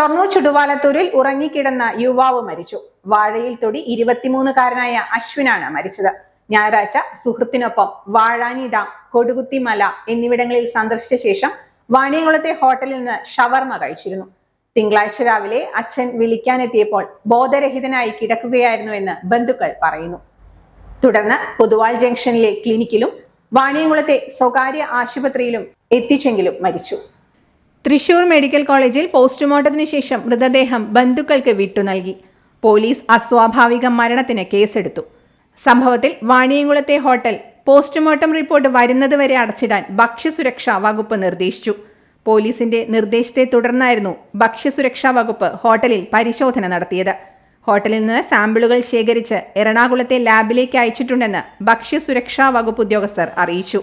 ഷൊർണൂർ ചുടുവാലത്തൂരിൽ ഉറങ്ങിക്കിടന്ന യുവാവ് മരിച്ചു. വാഴയിൽ തൊടി ഇരുപത്തിമൂന്നുകാരനായ അശ്വിനാണ് മരിച്ചത്. ഞായറാഴ്ച സുഹൃത്തിനൊപ്പം വാഴാനി ഡാം കൊടുകുത്തി മല എന്നിവിടങ്ങളിൽ സന്ദർശിച്ച ശേഷം വാണിയംകുളത്തെ ഹോട്ടലിൽ നിന്ന് ഷവർമ കഴിച്ചിരുന്നു. തിങ്കളാഴ്ച രാവിലെ അച്ഛൻ വിളിക്കാനെത്തിയപ്പോൾ ബോധരഹിതനായി കിടക്കുകയായിരുന്നുവെന്ന് ബന്ധുക്കൾ പറയുന്നു. തുടർന്ന് പൊതുവാൾ ജംഗ്ഷനിലെ ക്ലിനിക്കിലും വാണിയംകുളത്തെ സ്വകാര്യ ആശുപത്രിയിലും എത്തിച്ചെങ്കിലും മരിച്ചു. തൃശൂർ മെഡിക്കൽ കോളേജിൽ പോസ്റ്റ്മോർട്ടത്തിന് ശേഷം മൃതദേഹം ബന്ധുക്കൾക്ക് വിട്ടു നൽകി. പോലീസ് അസ്വാഭാവിക മരണത്തിന് കേസെടുത്തു. സംഭവത്തിൽ വാണിയംകുളത്തെ ഹോട്ടൽ പോസ്റ്റ്മോർട്ടം റിപ്പോർട്ട് വരുന്നതുവരെ അടച്ചിടാൻ ഭക്ഷ്യസുരക്ഷാ വകുപ്പ് നിർദ്ദേശിച്ചു. പോലീസിന്റെ നിർദ്ദേശത്തെ തുടർന്നായിരുന്നു ഭക്ഷ്യസുരക്ഷാ വകുപ്പ് ഹോട്ടലിൽ പരിശോധന നടത്തിയത്. ഹോട്ടലിൽ നിന്ന് സാമ്പിളുകൾ ശേഖരിച്ച് എറണാകുളത്തെ ലാബിലേക്ക് അയച്ചിട്ടുണ്ടെന്ന് ഭക്ഷ്യസുരക്ഷാ വകുപ്പ് ഉദ്യോഗസ്ഥർ അറിയിച്ചു.